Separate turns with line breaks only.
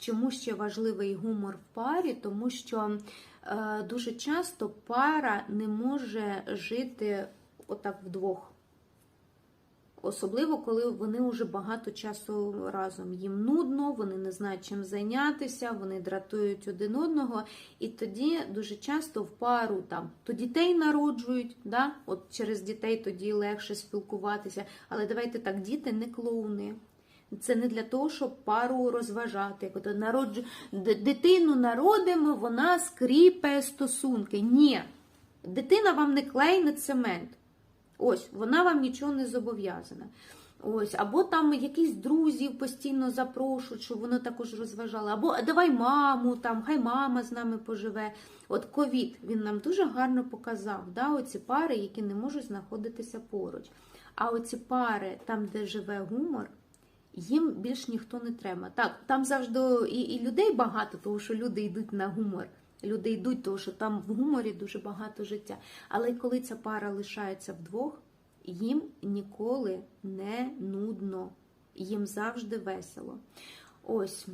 Чому ще важливий гумор в парі? Тому що е, дуже часто пара не може жити отак вдвох. Особливо, коли вони вже багато часу разом. Їм нудно, вони не знають чим зайнятися, вони дратують один одного. І тоді дуже часто в пару там то дітей народжують, да? от через дітей тоді легше спілкуватися. Але давайте так, діти не клоуни. Це не для того, щоб пару розважати. Ото народжу... дитину народимо, вона скріпає стосунки. Ні, дитина вам не клей, не цемент. Ось, вона вам нічого не зобов'язана. Ось, або там якісь друзів постійно запрошують, щоб воно також розважало, або давай маму, там, хай мама з нами поживе. От ковід він нам дуже гарно показав, да, оці пари, які не можуть знаходитися поруч. А оці пари, там, де живе гумор, їм більш ніхто не треба. Так, там завжди і, і людей багато, тому що люди йдуть на гумор. Люди йдуть, тому що там в гуморі дуже багато життя. Але коли ця пара лишається вдвох, їм ніколи не нудно, їм завжди весело. Ось